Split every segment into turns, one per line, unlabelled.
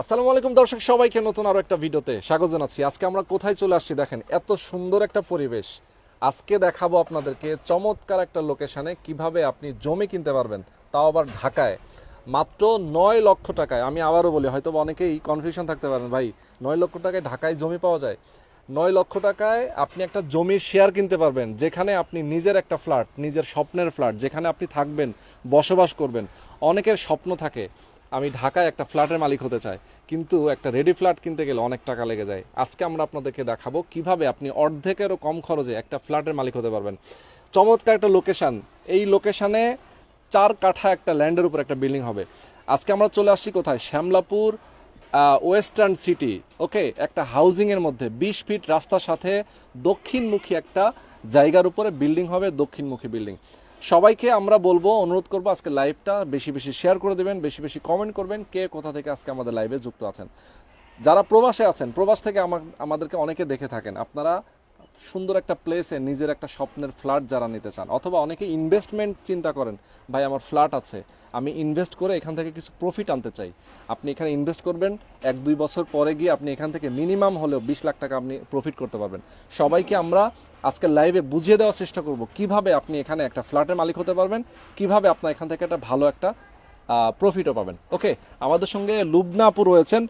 আসসালামু আলাইকুম দর্শক, সবাইকে নতুন আরও একটা ভিডিওতে স্বাগত জানাচ্ছি। আজকে আমরা কোথায় চলে আসছি দেখেন, এত সুন্দর একটা পরিবেশ। আজকে দেখাবো আপনাদেরকে চমৎকার একটা লোকেশনে কীভাবে আপনি জমি কিনতে পারবেন, তাও আবার ঢাকায়। মাত্র নয় লক্ষ টাকায়, আমি আবারও বলি হয়তো অনেকেই কনফিউশন থাকতে পারেন, ভাই, নয় লক্ষ টাকায় ঢাকায় জমি পাওয়া যায়? নয় লক্ষ টাকায় আপনি একটা জমির শেয়ার কিনতে পারবেন, যেখানে আপনি নিজের একটা ফ্ল্যাট নিজের স্বপ্নের ফ্ল্যাট যেখানে আপনি থাকবেন, বসবাস করবেন। অনেকের স্বপ্ন থাকে আমি ঢাকায় একটা ফ্ল্যাটের মালিক হতে চাই, কিন্তু একটা রেডি ফ্ল্যাট কিনতে গেলে অনেক টাকা লেগে যায়। আজকে আমরা আপনাদেরকে দেখাবো কীভাবে আপনি অর্ধেকেরও কম খরচে একটা ফ্ল্যাটের মালিক হতে পারবেন। চমৎকার একটা লোকেশান এই লোকেশানে চার কাঠা একটা ল্যান্ডের উপর একটা বিল্ডিং হবে। আজকে আমরা চলে আসছি কোথায়? শ্যামলাপুর ওয়েস্টার্ন সিটি ওকে একটা হাউজিং এর মধ্যে। বিশ ফিট রাস্তার সাথে দক্ষিণমুখী একটা জায়গার উপরে বিল্ডিং হবে, দক্ষিণমুখী বিল্ডিং সবাইকে আমরা বলব, অনুরোধ করব আজকে লাইভটা বেশি বেশি শেয়ার করে দেবেন, বেশি বেশি কমেন্ট করবেন কে কোথা থেকে আজকে আমাদের লাইভে যুক্ত আছেন। যারা প্রবাসে আছেন, প্রবাস থেকে আমাদেরকে অনেকে দেখে থাকেন। আপনারা সুন্দর একটা প্লেসে নিজের একটা স্বপ্নের ফ্ল্যাট যারা নিতে চান, অথবা অনেকে ইনভেস্টমেন্ট চিন্তা করেন, ভাই, আমার ফ্ল্যাট আছে, আমি ইনভেস্ট করে এখান থেকে কিছু প্রফিট আনতে চাই। আপনি এখানে ইনভেস্ট করবেন, এক, দুই বছর পরে গিয়ে আপনি এখান থেকে মিনিমাম হলেও বিশ লাখ টাকা আপনি প্রফিট করতে পারবেন। সবাইকে আমরা আজকে লাইভে বুঝিয়ে দেওয়ার চেষ্টা করব, কীভাবে আপনি এখানে একটা ফ্ল্যাটের মালিক হতে পারবেন, কীভাবে আপনার এখান থেকে একটা ভালো একটা প্রফিটও পাবেন। ওকে আমাদের সঙ্গে লুবনাপুর রয়েছেন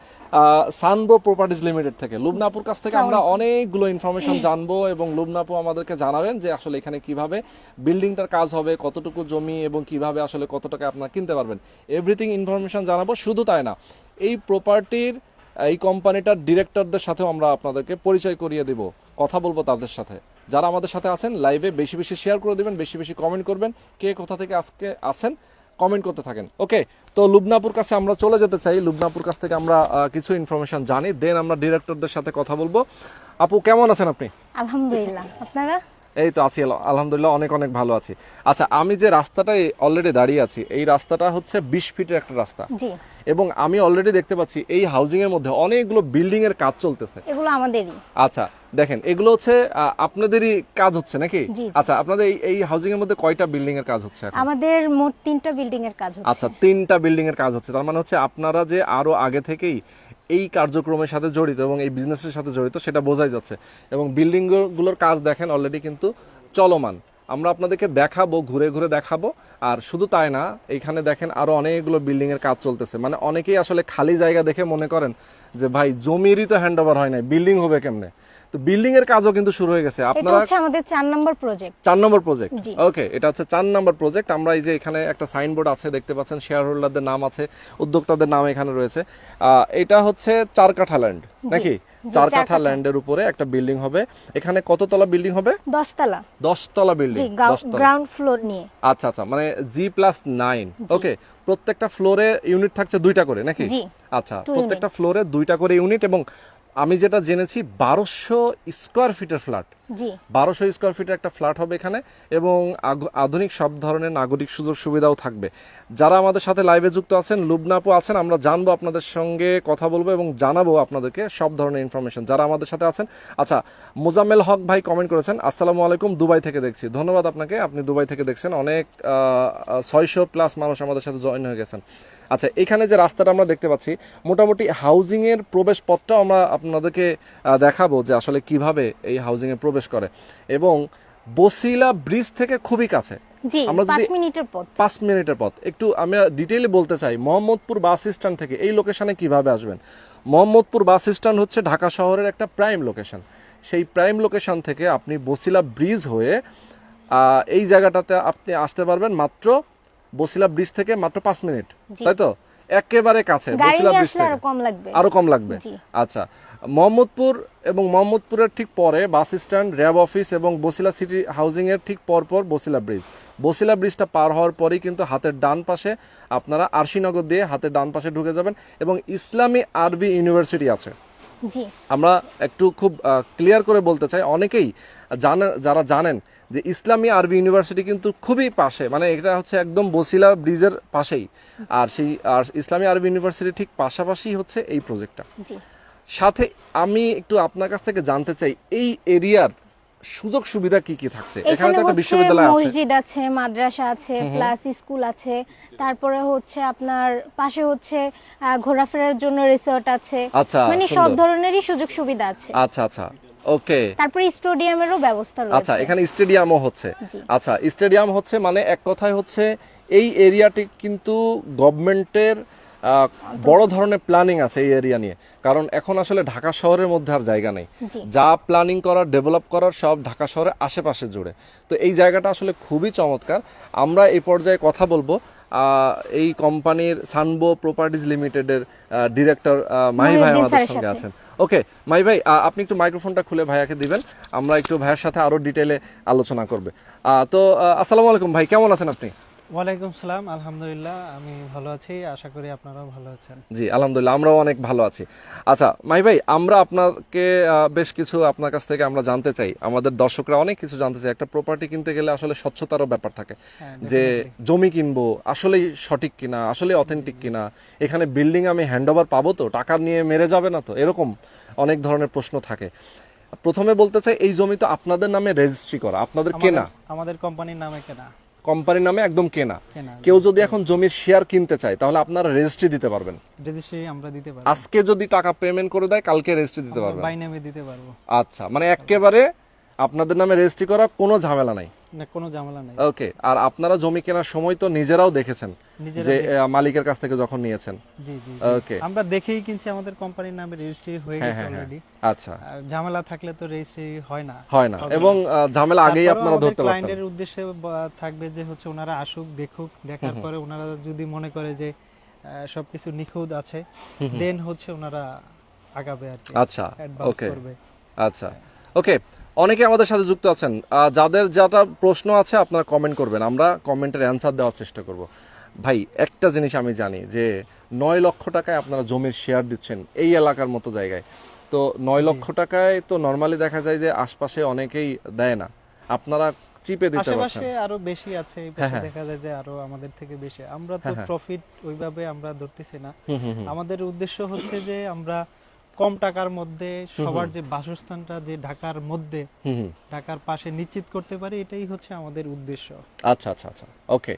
সানব্রো প্রপার্টিজ লিমিটেড থেকে। লুবনাপুর কাছ থেকে আমরা অনেকগুলো ইনফরমেশন জানব এবং লুবনাপু আমাদেরকে জানাবেন যে আসলে এখানে কীভাবে বিল্ডিংটার কাজ হবে কতটুকু জমি এবং কীভাবে আসলে কত টাকা আপনারা কিনতে পারবেন। এভরিথিং ইনফরমেশন জানাব শুধু তাই না এই প্রপার্টির এই কোম্পানিটার ডিরেক্টরদের সাথেও আমরা আপনাদেরকে পরিচয় করিয়ে দিব কথা বলব তাদের সাথে। যারা আমাদের সাথে আছেন লাইভে বেশি বেশি শেয়ার করে দিবেন বেশি বেশি কমেন্ট করবেন কে কোথা থেকে আজকে আসেন কমেন্ট করতে থাকেন। ওকে তো লুবনাপুর কাছে আমরা চলে যেতে চাই। লুবনাপুর কাছ থেকে আমরা কিছু ইনফরমেশন জানি। দেন আমরা ডিরেক্টরদের সাথে কথা বলব। আপু, কেমন আছেন আপনি?
আলহামদুলিল্লাহ। আপনারা?
এই তো আছি আলহামদুলিল্লাহ অনেক অনেক ভালো আছি। আচ্ছা আমি যে রাস্তাটায় অলরেডি দাঁড়িয়ে আছি এই রাস্তাটা হচ্ছে বিশ ফিটের একটা রাস্তা। এবং আমি অলরেডি দেখতে পাচ্ছি এই হাউজিং এর মধ্যে অনেকগুলো বিল্ডিং এর কাজ চলতেছে।
এগুলো আমাদেরই।
আচ্ছা দেখেন এগুলো হচ্ছে আপনাদেরই কাজ হচ্ছে নাকি। আচ্ছা আপনাদের এই- এই হাউজিং এর মধ্যে কয়টা বিল্ডিং এর কাজ হচ্ছে
আমাদের মোট তিনটা বিল্ডিং এর কাজ হচ্ছে।
আচ্ছা তিনটা বিল্ডিং এর কাজ হচ্ছে। তার মানে হচ্ছে আপনারা যে আরও আগে থেকেই এই কার্যক্রমের সাথে জড়িত এবং এই বিজনেসের সাথে জড়িত সেটা বোঝাই যাচ্ছে। এবং বিল্ডিংগুলোর কাজ দেখেন অলরেডি কিন্তু চলমান। আমরা আপনাদেরকে দেখাবো, ঘুরে ঘুরে দেখাবো। আর শুধু তাই না এখানে দেখেন আরও অনেকগুলো বিল্ডিংয়ের কাজ চলতেছে। মানে অনেকেই আসলে খালি জায়গা দেখে মনে করেন যে, ভাই, জমিরই তো হ্যান্ড ওভার হয় নাই বিল্ডিং হবে কেমনে? তো বিল্ডিং এর কাজও কিন্তু শুরু হয়ে গেছে। আপনারা
হচ্ছে আমাদের চার নম্বর প্রজেক্ট
চার নম্বর প্রজেক্ট ওকে এটা হচ্ছে চার নম্বর প্রজেক্ট আমরা এই যে এখানে একটা সাইনবোর্ড আছে দেখতে পাচ্ছেন শেয়ার হোল্ডারদের নাম আছে উদ্যোক্তাদের নাম এখানে রয়েছে। এটা হচ্ছে চার কাঠা ল্যান্ড নাকি? চার কাঠা। ল্যান্ডের উপরে একটা বিল্ডিং হবে। এখানে কততলা বিল্ডিং হবে?
দশতলা।
দশতলা বিল্ডিং
গ্রাউন্ড ফ্লোর নিয়ে।
আচ্ছা আচ্ছা মানে জি প্লাস নাইন ওকে প্রত্যেকটা ফ্লোরে ইউনিট থাকছে দুইটা করে নাকি?
জি।
আচ্ছা প্রত্যেকটা ফ্লোরে দুইটা করে ইউনিট এবং আমি যেটা জেনেছি বারোশো স্কোয়ার ফিটের ফ্ল্যাট বারোশো স্কোয়ার ফিটের একটা ফ্ল্যাট হবে এখানে এবং আধুনিক সব ধরনের নাগরিক সুযোগ সুবিধাও থাকবে। যারা আমাদের সাথে লাইভে যুক্ত আছেন লুবনাপু আছেন, আমরা জানব আপনাদের সঙ্গে কথা বলব এবং জানাব আপনাদেরকে সব ধরনের ইনফরমেশন যারা আমাদের সাথে আছেন আচ্ছা মোজাম্মেল হক ভাই কমেন্ট করেছেন, আসসালামু আলাইকুম, দুবাই থেকে দেখছি। ধন্যবাদ আপনাকে, আপনি দুবাই থেকে দেখছেন, অনেক ছয়শো প্লাস মানুষ আমাদের সাথে জয়েন হয়ে গেছেন। আচ্ছা এখানে যে রাস্তাটা আমরা দেখতে পাচ্ছি, মোটামুটি হাউজিং এর প্রবেশ পথটাও আমরা আপনাদেরকে দেখাবো যে আসলে কীভাবে এই হাউজিং এ প্রবেশ করে। এবং বসিলা ব্রিজ থেকে খুবই কাছে। আমরা যদি-
মিনিটের পথ।
পাঁচ মিনিটের পথ। একটু আমি ডিটেইলে বলতে চাই মোহাম্মদপুর বাস স্ট্যান্ড থেকে এই লোকেশনে কীভাবে আসবেন? মোহাম্মদপুর বাস স্ট্যান্ড হচ্ছে ঢাকা শহরের একটা প্রাইম লোকেশন সেই প্রাইম লোকেশন থেকে আপনি বসিলা ব্রিজ হয়ে আহ, এই জায়গাটাতে আপনি আসতে পারবেন মাত্র বসিলা ব্রিজ থেকে মাত্র পাঁচ মিনিট। তাই তো? একেবারে কাছে বসিলা ব্রিজ থেকে।
আরও কম লাগবে।
আরও কম লাগবে।
জি।
আচ্ছা। মোহাম্মদপুর এবং মোহাম্মদপুরের ঠিক পরে বাস স্ট্যান্ড র্যাব অফিস এবং বসিলা সিটি হাউজিং এর ঠিক পরপর বসিলা ব্রিজ। বসিলা ব্রিজটা পার হওয়ার পরেই কিন্তু হাতের ডান পাশে আপনারা আরশিনগর দিয়ে হাতের ডান পাশে ঢুকে যাবেন এবং ইসলামী আরবি ইউনিভার্সিটি আছে। আমরা একটু খুব ক্লিয়ার করে বলতে চাই অনেকেই জানেন যারা জানেন যে ইসলামী আরবি ইউনিভার্সিটি কিন্তু খুবই পাশে মানে এটা হচ্ছে একদম বসিলা ব্রিজের পাশেই। আর সেই আর ইসলামী আরবি ইউনিভার্সিটি ঠিক পাশাপাশি হচ্ছে এই প্রজেক্টটা সাথে আমি একটু আপনার কাছ থেকে জানতে চাই এই এরিয়ার সুযোগ সুবিধা কি কি থাকছে? এখানে তো একটা বিশ্ববিদ্যালয় আছে।
মসজিদ আছে মাদ্রাসা আছে প্লাস স্কুল আছে তারপরে হচ্ছে আপনার পাশে হচ্ছে ঘোরাফেরার জন্য রিসোর্ট আছে।
আচ্ছা
মানে সব ধরনেরই সুযোগ সুবিধা আছে।
আচ্ছা আচ্ছা ওকে।
তারপরে স্টেডিয়ামেরও ব্যবস্থা রয়েছে।
আচ্ছা এখানে স্টেডিয়ামও হচ্ছে। আচ্ছা স্টেডিয়াম হচ্ছে মানে এক কথায় হচ্ছে এই এরিয়াটি কিন্তু গভর্নমেন্টের বড় ধরনের প্ল্যানিং আছে এই এরিয়া নিয়ে। কারণ এখন আসলে ঢাকা শহরের মধ্যে আর জায়গা নেই। যা প্ল্যানিং করার ডেভেলপ করার সব ঢাকা শহরের আশেপাশে জুড়ে। তো এই জায়গাটা আসলে খুবই চমৎকার। আমরা এই পর্যায়ে কথা বলব। এই কোম্পানির সানবো প্রপার্টিজ লিমিটেডের ডিরেক্টর মাহি ভাই আমাদের সঙ্গে আছেন। ওকে মাহি ভাই আপনি একটু মাইক্রোফোনটা খুলে ভাইয়াকে দিবেন। আমরা একটু ভাইয়ের সাথে আরও ডিটেলে আলোচনা করবে। আহ, তো আসসালামু আলাইকুম ভাই কেমন আছেন আপনি?
ওয়ালাইকুম সালাম আলহামদুলিল্লাহ আমি ভালো আছি আশা করি আপনারাও ভালো আছেন।
জি আলহামদুলিল্লাহ আমরাও অনেক ভালো আছি। আচ্ছা মাই ভাই আমরা আপনাকে বেশ কিছু আপনার কাছ থেকে আমরা জানতে চাই। আমাদের দর্শকরা অনেক কিছু জানতে চাই একটা প্রপার্টি কিনতে গেলে আসলে স্বচ্ছতারও ব্যাপার থাকে।
হ্যাঁ,
যে জমি কিনবো আসলেই সঠিক কিনা আসলে অথেন্টিক কিনা এখানে বিল্ডিং আমি হ্যান্ড ওভার পাবো তো টাকা নিয়ে মেরে যাবে না তো এরকম অনেক ধরনের প্রশ্ন থাকে। প্রথমে বলতে চাই এই জমি তো আপনাদের নামে রেজিস্ট্রি করা আপনাদের কেনা?
আমাদের কোম্পানির নামে কেনা।
কোম্পানির নামে একদম কেনা। কেউ যদি এখন জমির শেয়ার কিনতে চায় তাহলে আপনারা রেজিস্ট্রি দিতে পারবেন।
রেজিস্ট্রি আমরা দিতে পারব।
আজকে যদি টাকা পেমেন্ট করে দেয় কালকে রেজিস্ট্রি দিতে পারবেন।
বাই নামে দিতে পারব।
আচ্ছা মানে একেবারে আপনাদের নামে রেজিস্ট্রি করা কোনো ঝামেলা নাই।
না কোনো ঝামেলা নেই।
ওকে আর আপনারা জমি কেনার সময় তো নিজেরাও দেখেছেন যে মালিকের কাছ থেকে যখন নিয়েছেন।
জি জি জি।
ওকে
আমরা দেখেই কিনছি আমাদের কোম্পানির নামে রেজিস্ট্রি হয়ে
হ্যাঁ,
গেছে
হ্যাঁ।
অলরেডি
আচ্ছা।
আর ঝামেলা থাকলে তো রেজিস্ট্রি হয় না।
হয় না। এবং ঝামেলা আগেই আপনারা ধরতে পারতেন।
ক্লায়েন্টের উদ্দেশ্যে থাকবে যে হচ্ছে ওনারা আসুক দেখুক দেখার পরে ওনারা যদি মনে করে যে সবকিছু নিখুঁত আছে দেন হচ্ছে ওনারা আগাবে আর কি।
আচ্ছা ওকে আচ্ছা। ওকে অনেকে আমাদের সাথে যুক্ত আছেন। যাদের যাটা প্রশ্ন আছে আপনারা কমেন্ট করবেন। আমরা কমেন্টের অ্যান্সার দেওয়ার চেষ্টা করব। ভাই একটা জিনিস আমি জানি যে নয় লক্ষ টাকায় আপনারা জমির শেয়ার দিচ্ছেন এই এলাকার মতো জায়গায়। তো নয় লক্ষ টাকায় তো নর্মালি দেখা যায় যে আশপাশে অনেকেই দেয় না। আপনারা চিপে দিতে পারছেন।
আরও বেশি আছে
হ্যাঁ, হ্যাঁ।
দেখা যায় যে আরও আমাদের থেকে বেশি। আমরা তো
হ্যাঁ, হ্যাঁ।
প্রফিট ওইভাবে আমরা ধরতেছি না। আমাদের উদ্দেশ্য হচ্ছে যে আমরা কম টাকার মধ্যে সবার যে বাসস্থানটা যে ঢাকার মধ্যে। ঢাকার পাশে নিশ্চিত করতে পারি এটাই হচ্ছে আমাদের উদ্দেশ্য।
আচ্ছা আচ্ছা আচ্ছা। ওকে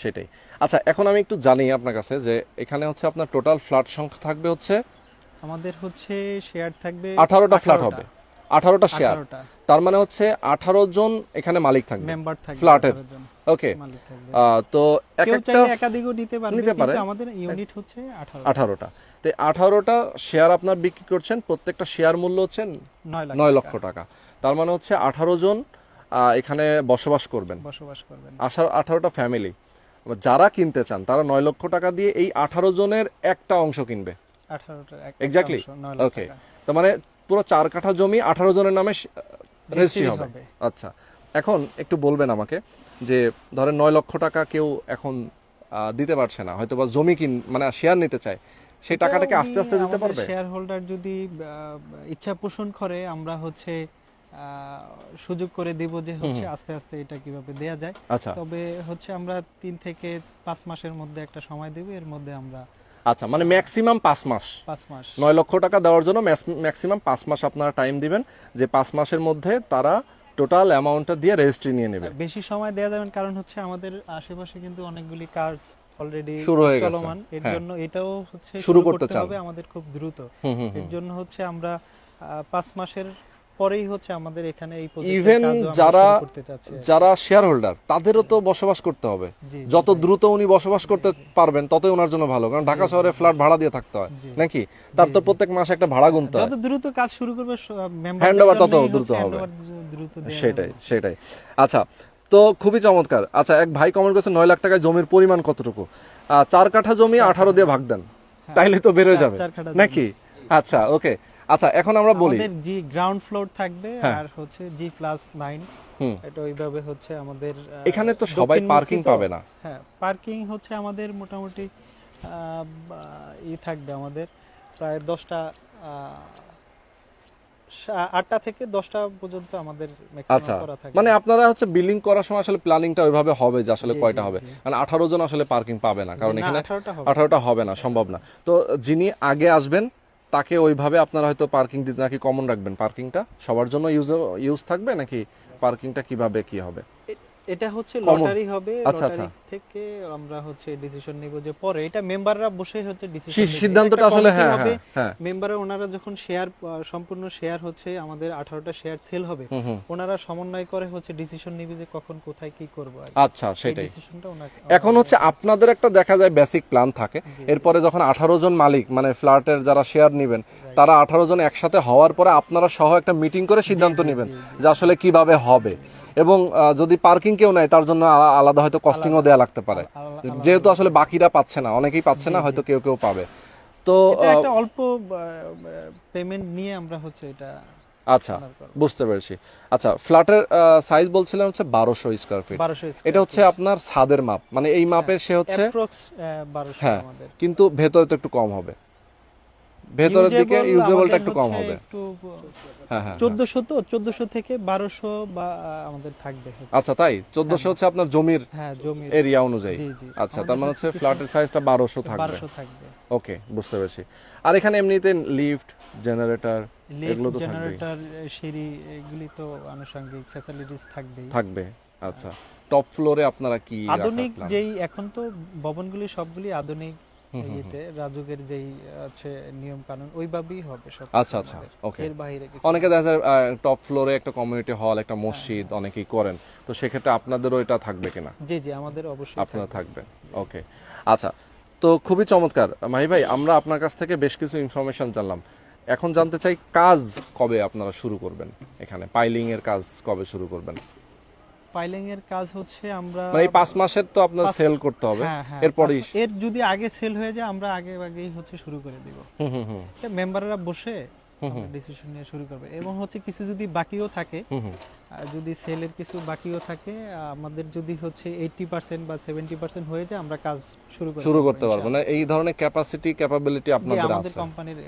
সেটাই। আচ্ছা এখন আমি একটু জানি আপনার কাছে যে এখানে হচ্ছে আপনার টোটাল ফ্ল্যাট সংখ্যা থাকবে হচ্ছে
আমাদের হচ্ছে শেয়ার থাকবে
আঠারোটা ফ্ল্যাট হবে। আঠারোটা শেয়ার তার মানে হচ্ছে আঠারো জন এখানে মালিক থাকবে।
মেম্বার থাকবে
ফ্ল্যাটের।
18
ওকে তো এক একটা
একাধিকও নিতে পারবে
নিতে পারে।
কিন্তু আমাদের ইউনিট হচ্ছে 18
আঠারোটা। তো আঠারোটা শেয়ার আপনার বিক্রি করছেন প্রত্যেকটা শেয়ার মূল্য হচ্ছে নয় লক্ষ টাকা। তার মানে হচ্ছে আঠারো জন এখানে বসবাস করবেন।
বসবাস করবেন।
আশা আঠারোটা ফ্যামিলি যারা কিনতে চান তারা নয় লক্ষ টাকা দিয়ে এই আঠারো জনের একটা অংশ কিনবে।
18টা এক
Exactly?
অংশ, 9 লাখ
Okay.
টাকা।
তার মানে পুরো চার কাঠা জমি আঠারো জনের নামে রেজিস্ট্রি হবে। আচ্ছা। এখন একটু বলবেন আমাকে যে ধরেন নয় লক্ষ টাকা কেউ এখন দিতে পারছে না হয়তো বা জমি কিন মানে শেয়ার নিতে চায়। সেই টাকাটাকে আস্তে আস্তে দিতে পারবে?
শেয়ার হোল্ডার যদি ইচ্ছা পোষণ করে আমরা হচ্ছে সুযোগ করে দিব যে হচ্ছে আস্তে আস্তে এটা কীভাবে দেয়া যায়।
আচ্ছা।
তবে হচ্ছে আমরা তিন থেকে পাঁচ মাসের মধ্যে একটা সময় দেব এর মধ্যে আমরা
আচ্ছা মানে ম্যাক্সিমাম পাঁচ মাস।
পাঁচ মাস।
নয় লক্ষ টাকা দেওয়ার জন্য ম্যাক্সিমাম পাঁচ মাস আপনারা টাইম দিবেন যে পাঁচ মাসের মধ্যে তারা টোটাল অ্যামাউন্টটা দিয়ে রেজিস্ট্রি নিয়ে নেবে।
বেশি সময় দেওয়া যাবে না, কারণ হচ্ছে আমাদের আশেপাশে কিন্তু অনেকগুলি কাজ অলরেডি
শুরু হয়ে গেছে।
চলমান। এর
হ্যাঁ।
জন্য এটাও হচ্ছে
শুরু করতে
হবে আমাদের খুব দ্রুত। এর জন্য হচ্ছে আমরা পাঁচ মাসের পরেই হচ্ছে আমাদের এখানে এই আমরা
যারা। যারা শেয়ার হোল্ডার তাদেরও তো বসবাস করতে হবে। যত দ্রুত উনি বসবাস করতে পারবেন ততই ওনার জন্য ভালো। কারণ ঢাকা শহরে ফ্ল্যাট ভাড়া দিয়ে থাকতে হয় নাকি? তার তো প্রত্যেক মাসে একটা ভাড়া গুনতে হয়।
যত দ্রুত কাজ শুরু করবে
Handover তত দ্রুত হবে। সেটাই সেটাই। আচ্ছা তো খুবই চমৎকার। আচ্ছা এক ভাই কমেন্ট করেছে নয় লাখ টাকায় জমির পরিমাণ কতটুকু? চার কাঠা জমি আঠারো দিয়ে ভাগ দেন। তাইলে তো বেরোয় যাবে। নাকি? আচ্ছা ওকে আচ্ছা এখন আমরা বলি।
জি গ্রাউন্ড ফ্লোর থাকবে
হ্যাঁ।
আর হচ্ছে জি প্লাস নাইন এটা ওইভাবে হচ্ছে আমাদের
এখানে তো সবাই পার্কিং পাবে না।
হ্যাঁ পার্কিং হচ্ছে আমাদের মোটামুটি আহ, ই থাকবে আমাদের প্রায় দশটা আটটা থেকে দশটা পর্যন্ত আমাদের
আচ্ছা মানে আপনারা হচ্ছে বিলিং করার সময় আসলে প্ল্যানিংটা ওইভাবে হবে যে আসলে কয়টা হবে? মানে আঠারো জন আসলে পার্কিং পাবে না কারণ এখানে
18টা হবে।
আঠারোটা হবে না সম্ভব না। তো যিনি আগে আসবেন তাকে ওইভাবে আপনারা হয়তো পার্কিং দিতে নাকি কমন রাখবেন? পার্কিংটা সবার জন্য ইউজ ইউজ থাকবে নাকি পার্কিংটা কীভাবে কি হবে?
এটা হচ্ছে লটারি হবে
আচ্ছা,
লটারি থেকে আমরা হচ্ছে ডিসিশন নিব যে পরে। এটা মেম্বাররা বসে হচ্ছে ডিসিশন
সিদ্ধান্তটা আসলে হ্যাঁ হ্যাঁ হ্যাঁ।
মেম্বাররা ওনারা যখন শেয়ার সম্পূর্ণ শেয়ার হচ্ছে আমাদের আঠারোটা শেয়ার সেল হবে ওনারা সমন্বয় করে হচ্ছে ডিসিশন নিবে যে কখন কোথায় কি করব।
আচ্ছা সেটাই।
ডিসিশনটা ওনাকে
এখন হচ্ছে আপনাদের একটা দেখা যায় বেসিক প্ল্যান থাকে। এরপরে যখন আঠারো জন মালিক মানে ফ্ল্যাটের যারা শেয়ার নেবেন তারা আঠারো জন একসাথে হওয়ার পরে আপনারা সহ একটা মিটিং করে সিদ্ধান্ত নেবেন যে আসলে কীভাবে হবে। এবং যদি পার্কিং কেউ নেয় তার জন্য আলাদা হয়তো কস্টিংও দেওয়া লাগতে পারে। যেহেতু আসলে বাকিরা পাচ্ছে না অনেকেই পাচ্ছে না হয়তো কেউ কেউ পাবে। তো
একটা অল্প পেমেন্ট নিয়ে আমরা হচ্ছে এটা
আচ্ছা বুঝতে পেরেছি। আচ্ছা ফ্ল্যাটের সাইজ বলছিলেন হচ্ছে বারোশো স্কোয়ার ফিট এটা হচ্ছে আপনার ছাদের মাপ। মানে এই মাপের সে হচ্ছে হ্যাঁ।
আমাদের।
কিন্তু ভেতরে তো একটু কম হবে। ভেতরের দিকে ইউজেবলটা একটু কম হবে।
একটু
হ্যাঁ হ্যাঁ
চোদ্দশো তো চোদ্দশো থেকে বারোশো বা আমাদের থাকবে
আচ্ছা তাই? চোদ্দশো হচ্ছে আপনার জমির
হ্যাঁ জমি
এরিয়া অনুযায়ী।
জি জি।
আচ্ছা তার মানে হচ্ছে ফ্ল্যাটের সাইজটা বারোশো থাকবে।
বারোশো থাকবে।
ওকে বুঝতে পেরেছি। আর এখানে এমনিতে লিফট জেনারেটর এগুলো তো থাকবেই।
জেনারেটর সিঁড়ি এগুলি তো আনুষঙ্গিক ফ্যাসিলিটিস থাকবে
থাকবে আচ্ছা। টপ ফ্লোরে আপনারা কি
আধুনিক যেই এখন তো ভবনগুলি সবগুলি আধুনিক। ইয়েতে রাজুকের যেই আছে নিয়ম কানুন ওইভাবেই হবে সব
আচ্ছা, আচ্ছা, okay.
এর বাইরে কিছু
অনেকে দেখা যায় টপ ফ্লোরে একটা কমিউনিটি হল একটা মসজিদ অনেকেই করেন। তো সেক্ষেত্রে আপনাদেরও এটা থাকবে কিনা?
জি জি আমাদের অবশ্যই
আপনারা থাকবেন ওকে আচ্ছা তো খুবই চমৎকার। মাহি ভাই আমরা আপনার কাছ থেকে বেশ কিছু ইনফরমেশন জানলাম। এখন জানতে চাই কাজ কবে আপনারা শুরু করবেন? এখানে পাইলিং এর কাজ কবে শুরু করবেন?
পাইলিং এর কাজ হচ্ছে আমরা
মানে এই পাঁচ মাসের তো আপনার সেল করতে হবে
হ্যাঁ হ্যাঁ এর যদি আগে সেল হয়ে যায় আমরা আগে আগেই হচ্ছে শুরু করে দিব
হুম হুম হুম
মেম্বাররা বসে। ডিসিশন নিয়ে শুরু করবে। এবং হচ্ছে কিছু যদি বাকিও থাকে যদি সেলের কিছু বাকিও থাকে আমাদের যদি হচ্ছে এইটি পার্সেন্ট বা সেভেন্টি পার্সেন্ট হয়ে যায় আমরা কাজ শুরু করে
শুরু করতে পারব। না এই ধরনের ক্যাপাসিটি ক্যাপাবিলিটি আপনাদের
আমাদের
আছে।
কোম্পানির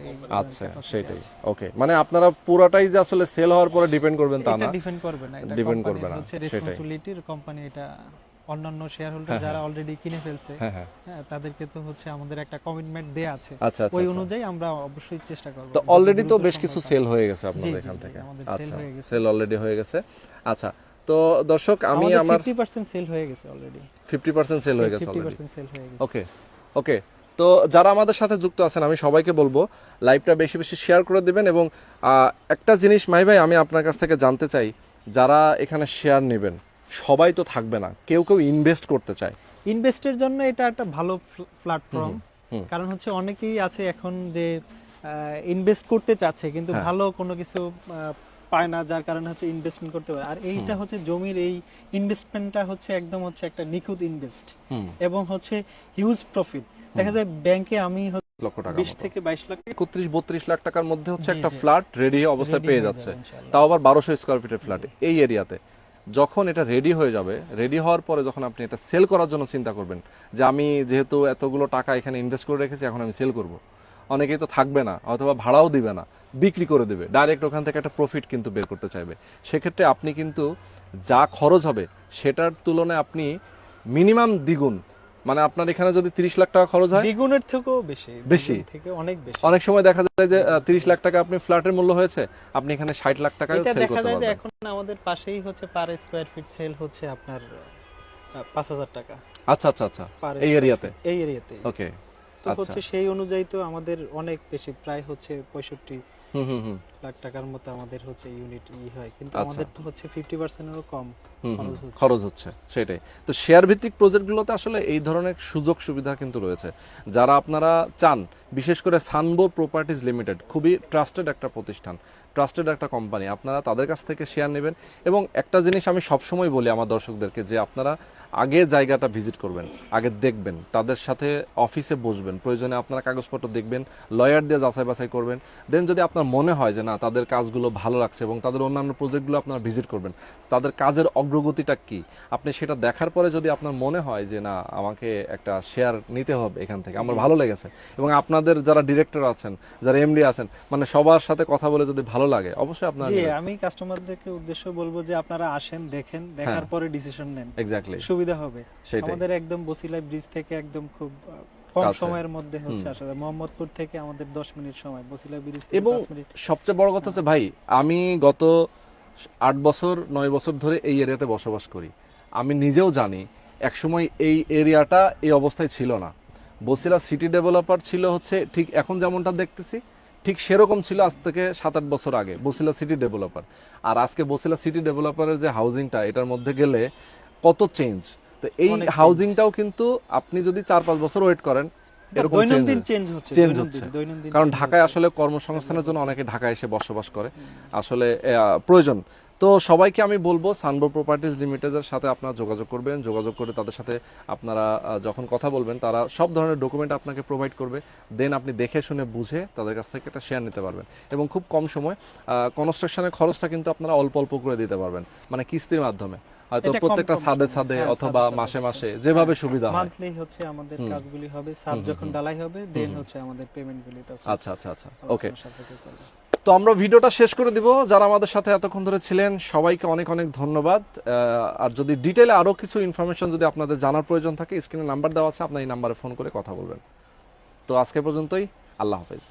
আচ্ছা সেটাই। ওকে মানে আপনারা পুরাটাই যে আসলে সেল হওয়ার পরে ডিপেন্ড করবেন তা
এটা
না।
ডিপেন্ড করবে না এটা কোম্পানির
করবে না,
হচ্ছে রেসপন্সিবিলিটির কোম্পানি এটা অন্যান্য শেয়ার হোল্ডার যারা অলরেডি কিনে ফেলছে
হ্যাঁ হ্যাঁ।
হ্যাঁ তাদেরকে তো হচ্ছে আমাদের একটা কমিটমেন্ট দেয়া আছে।
আচ্ছা আচ্ছা
ওই
আচ্ছা।
অনুযায়ী আমরা অবশ্যই চেষ্টা করব।
তো অলরেডি তো বেশ কিছু সেল হয়ে গেছে আপনাদের এখান থেকে। আচ্ছা সেল অলরেডি হয়ে গেছে। আচ্ছা তো দর্শক আমি আমার
50% সেল হয়ে গেছে অলরেডি
ফিফটি পার্সেন্ট সেল হয়ে গেছে অলরেডি
50% সেল হয়ে গেছে।
ওকে ওকে তো যারা আমাদের সাথে যুক্ত আছেন আমি সবাইকে বলব লাইভটা বেশি বেশি শেয়ার করে দিবেন এবং একটা জিনিস মাই ভাই আমি আপনার কাছ থেকে জানতে চাই যারা এখানে শেয়ার নেবেন সবাই তো থাকবে না কেউ কেউ ইনভেস্ট করতে চায়।
ইনভেস্টের জন্য এটা একটা ভালো প্ল্যাটফর্ম কারণ হচ্ছে অনেকেই আছে এখন যে ইনভেস্ট করতে চাচ্ছে কিন্তু
হ্যাঁ।
ভালো কোনো কিছু পায় না যার কারণে হচ্ছে ইনভেস্টমেন্ট করতে পারে। আর এইটা হচ্ছে জমির এই ইনভেস্টমেন্টটা হচ্ছে একদম হচ্ছে একটা নিখুঁত ইনভেস্ট এবং হচ্ছে হিউজ প্রফিট দেখা যায় ব্যাংকে আমি
লক্ষ টাকা
বিশ থেকে বাইশ লাখ
একত্রিশ বত্রিশ লাখ টাকার মধ্যে হচ্ছে একটা ফ্ল্যাট রেডি অবস্থায় পেয়ে যাচ্ছে। তাও আবার বারোশো স্কোয়ার ফিটের ফ্ল্যাট এই এরিয়াতে যখন এটা রেডি হয়ে যাবে রেডি হওয়ার পরে যখন আপনি এটা সেল করার জন্য চিন্তা করবেন যে আমি যেহেতু এতগুলো টাকা এখানে ইনভেস্ট করে রেখেছি, এখন আমি সেল করব। অনেকেই তো থাকবে না, অথবা ভাড়াও দিবে না, বিক্রি করে দেবে ডাইরেক্ট ওখান থেকে একটা প্রফিট কিন্তু বের করতে চাইবে। সেক্ষেত্রে আপনি কিন্তু যা খরচ হবে, সেটার তুলনায় আপনি মিনিমাম দ্বিগুণ মানে আপনার এখানে যদি তিরিশ লাখ টাকা খরচ হয়?
দ্বিগুণের থেকেও বেশি।
বেশি?
থেকে অনেক বেশি।
অনেক সময় দেখা যায় যে তিরিশ লাখ টাকা আপনি ফ্ল্যাটের মূল্য হয়েছে আপনি এখানে ষাট লাখ টাকায়
এটা দেখা যায় যে এখন আমাদের পাশেই হচ্ছে পার স্কোয়ার ফিট সেল হচ্ছে আপনার পাঁচ হাজার টাকা।
আচ্ছা আচ্ছা আচ্ছা। এই এরিয়াতে
এই এরিয়াতে
ওকে
তো
আচ্ছা।
হচ্ছে সেই অনুযায়ী তো আমাদের অনেক বেশি প্রায় হচ্ছে পঁয়ষট্টি।
হুম হুম হুম।
লাখ টাকার মতো আমাদের হচ্ছে ইউনিট ই হয়। কিন্তু
আচ্ছা।
আমাদের তো হচ্ছে ফিফটি পার্সেন্টেরও কম। খরচ হচ্ছে।
সেটাই। তো শেয়ার ভিত্তিক প্রজেক্টগুলোতে আসলে এই ধরনের সুযোগ সুবিধা কিন্তু রয়েছে। যারা আপনারা চান বিশেষ করে সানবো প্রপার্টিজ লিমিটেড খুবই ট্রাস্টেড একটা প্রতিষ্ঠান ট্রাস্টেড একটা কোম্পানি আপনারা তাদের কাছ থেকে শেয়ার নেবেন। এবং একটা জিনিস আমি সবসময় বলি আমার দর্শকদেরকে যে আপনারা আগে জায়গাটা ভিজিট করবেন আগে দেখবেন তাদের সাথে অফিসে বসবেন প্রয়োজনে আপনারা কাগজপত্র দেখবেন লয়ার দিয়ে যাচাই বাছাই করবেন। দেন যদি আপনার মনে হয় যে না তাদের কাজগুলো ভালো লাগছে এবং তাদের অন্যান্য প্রজেক্টগুলো আপনারা ভিজিট করবেন। তাদের কাজের অগ্রগতিটা কি? আপনি সেটা দেখার পরে যদি আপনার মনে হয় যে না আমাকে একটা শেয়ার নিতে হবে এখান থেকে আমার ভালো লেগেছে। এবং আপনাদের যারা ডিরেক্টর আছেন যারা এমডি আছেন মানে সবার সাথে কথা বলে যদি ভালো লাগে অবশ্যই আপনার
আমি কাস্টমারদেরকে উদ্দেশ্য বলব যে আপনারা আসেন দেখেন দেখার
হ্যাঁ।
পরে ডিসিশন নেন।
এক্স্যাক্টলি
সুবিধা হবে। আমাদের একদম বসিলাই ব্রিজ থেকে একদম খুব কম সময়ের মধ্যে হচ্ছে
হুম।
আসা যায় মোহাম্মদপুর থেকে আমাদের দশ মিনিট সময় বসিলা ব্রিজ থেকে
এবং
পাঁচ মিনিট।
সবচেয়ে বড় কথা হচ্ছে ভাই আমি গত আট বছর নয় বছর ধরে এই এরিয়াতে বসবাস করি। আমি নিজেও জানি একসময় এই এরিয়াটা এই অবস্থায় ছিল না। বসিলা সিটি ডেভেলপার ছিল হচ্ছে ঠিক এখন যেমনটা দেখতেছি ঠিক সেরকম ছিল আজ থেকে সাত আট বছর আগে বসিলা সিটি ডেভেলপার। আর আজকে বসিলা সিটি ডেভেলপারের যে হাউজিংটা এটার মধ্যে গেলে কত চেঞ্জ তো এই। হাউজিংটাও কিন্তু আপনি যদি চার পাঁচ বছর ওয়েট করেন
দৈনন্দিন চেঞ্জ হচ্ছে
Change হচ্ছে। কারণ ঢাকায় আসলে কর্মসংস্থানের জন্য অনেকে ঢাকায় এসে বসবাস করে। আসলে প্রয়োজন। তো সবাইকে আমি বলব সানবো প্রপার্টিজ লিমিটেডের সাথে আপনারা যোগাযোগ করবেন। যোগাযোগ করে তাদের সাথে আপনারা যখন কথা বলবেন তারা সব ধরনের ডকুমেন্ট আপনাকে প্রোভাইড করবে। দেন আপনি দেখে শুনে বুঝে তাদের কাছ থেকে একটা শেয়ার নিতে পারবেন। এবং খুব কম সময় কনস্ট্রাকশনের খরচটা কিন্তু আপনারা অল্প অল্প করে দিতে পারবেন। মানে কিস্তির মাধ্যমে। হয়তো প্রত্যেকটা ছাদে ছাদে
হ্যাঁ,
অথবা। মাসে মাসে যেভাবে সুবিধা হয়।
মান্থলি হচ্ছে আমাদের কাজগুলি হবে
হুম,
যখন। ডালাই হবে দেন হচ্ছে আমাদের পেমেন্টগুলি তখন
আচ্ছা আচ্ছা আচ্ছা। ওকে। তো আমরা ভিডিওটা শেষ করে দিব। যারা আমাদের সাথে এতক্ষণ ধরে ছিলেন সবাইকে অনেক অনেক ধন্যবাদ। আর যদি ডিটেলে আরও কিছু ইনফরমেশন যদি আপনাদের জানার প্রয়োজন থাকে স্ক্রিনে নাম্বার দেওয়া আছে আপনার এই নাম্বারে ফোন করে কথা বলবেন। তো আজকে পর্যন্তই আল্লাহ হাফেজ।